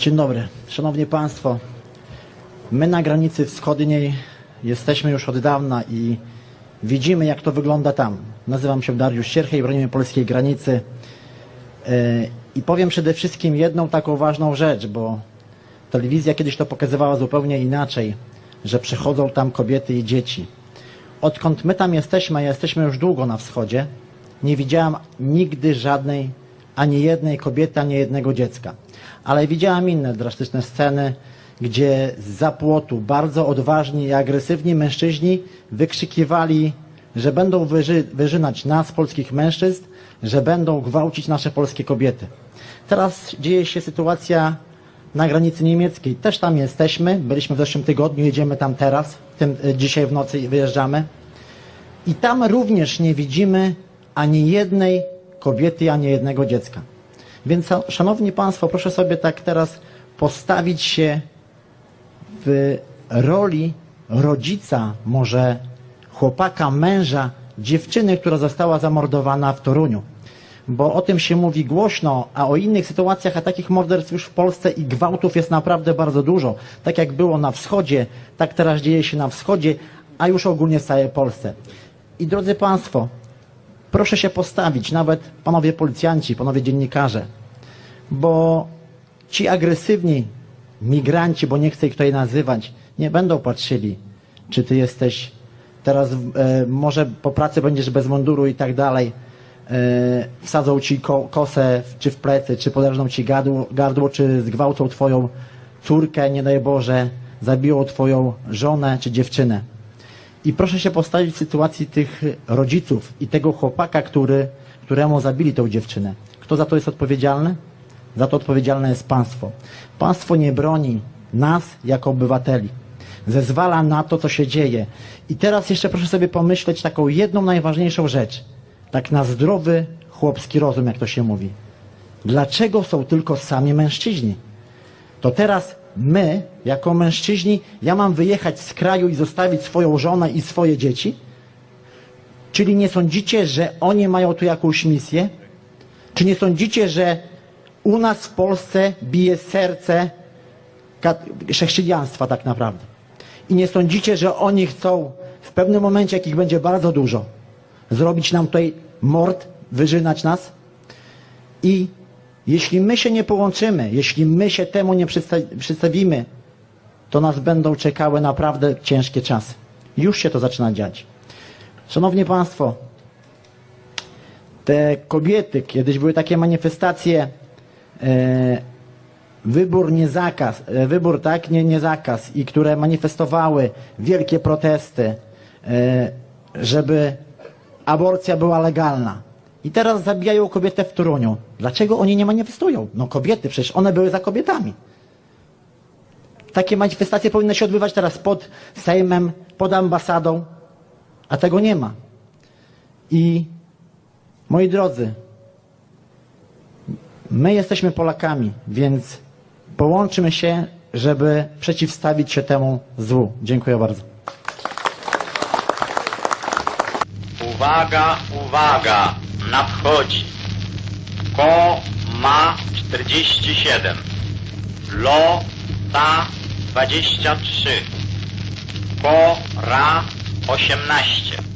Dzień dobry. Szanowni Państwo, my na granicy wschodniej jesteśmy już od dawna i widzimy, jak to wygląda tam. Nazywam się Dariusz Sierchej, bronimy polskiej granicy. Yy, I powiem przede wszystkim jedną taką ważną rzecz, bo telewizja kiedyś to pokazywała zupełnie inaczej, że przechodzą tam kobiety i dzieci. Odkąd my tam jesteśmy, a jesteśmy już długo na wschodzie, nie widziałam nigdy żadnej, ani jednej kobiety, ani jednego dziecka. Ale widziałam inne drastyczne sceny, gdzie z zapłotu bardzo odważni i agresywni mężczyźni wykrzykiwali, że będą wyży, wyżynać nas, polskich mężczyzn, że będą gwałcić nasze polskie kobiety. Teraz dzieje się sytuacja na granicy niemieckiej. Też tam jesteśmy. Byliśmy w zeszłym tygodniu, jedziemy tam teraz. Tym, e, dzisiaj w nocy wyjeżdżamy. I tam również nie widzimy ani jednej kobiety, ani jednego dziecka. Więc, szanowni Państwo, proszę sobie tak teraz postawić się w roli rodzica, może chłopaka, męża, dziewczyny, która została zamordowana w Toruniu. Bo o tym się mówi głośno, a o innych sytuacjach, a takich morderstw już w Polsce i gwałtów jest naprawdę bardzo dużo. Tak jak było na wschodzie, tak teraz dzieje się na wschodzie, a już ogólnie w całej Polsce. I drodzy Państwo, proszę się postawić, nawet panowie policjanci, panowie dziennikarze, bo ci agresywni migranci, bo nie chcę ich tutaj nazywać, nie będą patrzyli, czy ty jesteś teraz, e, może po pracy będziesz bez munduru i tak dalej, e, wsadzą ci ko kosę czy w plecy, czy poderżną ci gardło, gardło, czy zgwałcą twoją córkę, nie daj Boże, zabiją twoją żonę czy dziewczynę. I proszę się postawić w sytuacji tych rodziców i tego chłopaka, który, któremu zabili tą dziewczynę. Kto za to jest odpowiedzialny? Za to odpowiedzialne jest państwo. Państwo nie broni nas jako obywateli. Zezwala na to, co się dzieje. I teraz jeszcze proszę sobie pomyśleć taką jedną najważniejszą rzecz. Tak na zdrowy chłopski rozum, jak to się mówi. Dlaczego są tylko sami mężczyźni? to teraz my, jako mężczyźni, ja mam wyjechać z kraju i zostawić swoją żonę i swoje dzieci? Czyli nie sądzicie, że oni mają tu jakąś misję? Czy nie sądzicie, że u nas w Polsce bije serce chrześcijaństwa tak naprawdę? I nie sądzicie, że oni chcą w pewnym momencie, jak ich będzie bardzo dużo, zrobić nam tutaj mord, wyżynać nas? I jeśli my się nie połączymy, jeśli my się temu nie przedsta- przedstawimy, to nas będą czekały naprawdę ciężkie czasy. Już się to zaczyna dziać. Szanowni Państwo, te kobiety, kiedyś były takie manifestacje, e, wybór nie zakaz, e, wybór tak, nie, nie zakaz, i które manifestowały wielkie protesty, e, żeby aborcja była legalna. I teraz zabijają kobietę w Toruniu. Dlaczego oni nie manifestują? No kobiety, przecież one były za kobietami. Takie manifestacje powinny się odbywać teraz pod Sejmem, pod ambasadą, a tego nie ma. I moi drodzy, my jesteśmy Polakami, więc połączmy się, żeby przeciwstawić się temu złu. Dziękuję bardzo. Uwaga, uwaga, nadchodzi. Ko ma 47. Lo ta 23. Ko ra 18.